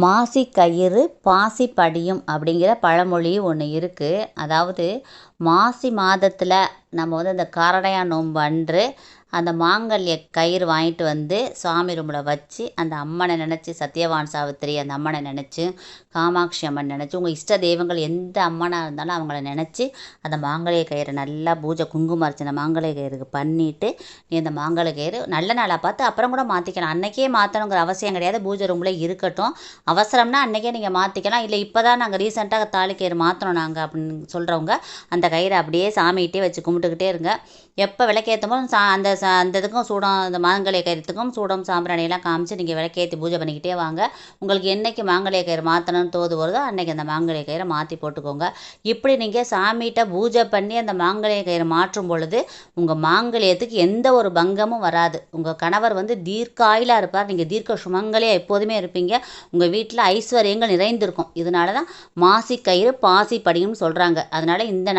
மாசி கயிறு பாசி படியும் அப்படிங்கிற பழமொழி ஒன்று இருக்குது அதாவது மாசி மாதத்தில் நம்ம வந்து அந்த காரடையான் நோன்பு அன்று அந்த மாங்கல்ய கயிறு வாங்கிட்டு வந்து சாமி ரூமில் வச்சு அந்த அம்மனை நினச்சி சத்யவான் சாவித்திரி அந்த அம்மனை நினச்சி காமாட்சி அம்மன் நினச்சி உங்கள் இஷ்ட தெய்வங்கள் எந்த அம்மனாக இருந்தாலும் அவங்கள நினச்சி அந்த மாங்கல்ய கயிறை நல்லா பூஜை குங்குமம் அர்ச்சனை மாங்கல்ய கயிறுக்கு பண்ணிவிட்டு நீ அந்த மாங்கல்ய கயிறு நல்ல நாளாக பார்த்து அப்புறம் கூட மாற்றிக்கலாம் அன்றைக்கே மாற்றணுங்கிற அவசியம் கிடையாது. பூஜை ரூமில் இருக்கட்டும். அவசரம்னா அன்றைக்கே நீங்கள் மாற்றிக்கலாம் இல்லை இப்போ தான் நாங்கள் ரீசெண்டாக தாலி கயிறு மாற்றணும் நாங்கள் அப்படின்னு சொல்கிறவங்க அந்த கயிறை அப்படியே சாமிகிட்டே வச்சு கும்பிட்டுக்கிட்டே இருங்க. எப்போ விளக்கேற்றும் சா அந்த சா அந்த இதுக்கும் சூடம் அந்த மாங்கல்ய கயிறுத்துக்கும் சூடம் சாம்பிராணியெல்லாம் காமிச்சு நீங்கள் விளக்கேற்றி பூஜை பண்ணிக்கிட்டே வாங்க. உங்களுக்கு என்றைக்கு மாங்கல்ய கயிறு மாற்றணும்னு தோது வருதோ அன்றைக்கி அந்த மாங்கல்ய கயிறை மாற்றி போட்டுக்கோங்க. இப்படி நீங்கள் சாமிகிட்ட பூஜை பண்ணி அந்த மாங்கல்ய கயிறு மாற்றும் பொழுது உங்கள் மாங்கல்யத்துக்கு எந்த ஒரு பங்கமும் வராது. உங்கள் கணவர் வந்து தீர்க்காயிலாக இருப்பார். நீங்கள் தீர்க்க சுமங்கலே எப்போதுமே இருப்பீங்க. உங்கள் வீட்டில் ஐஸ்வர்யங்கள் நிறைந்திருக்கும். இதனால தான் மாசி கயிறு பாசி படியும்னு சொல்கிறாங்க அதனால் இந்த நாள்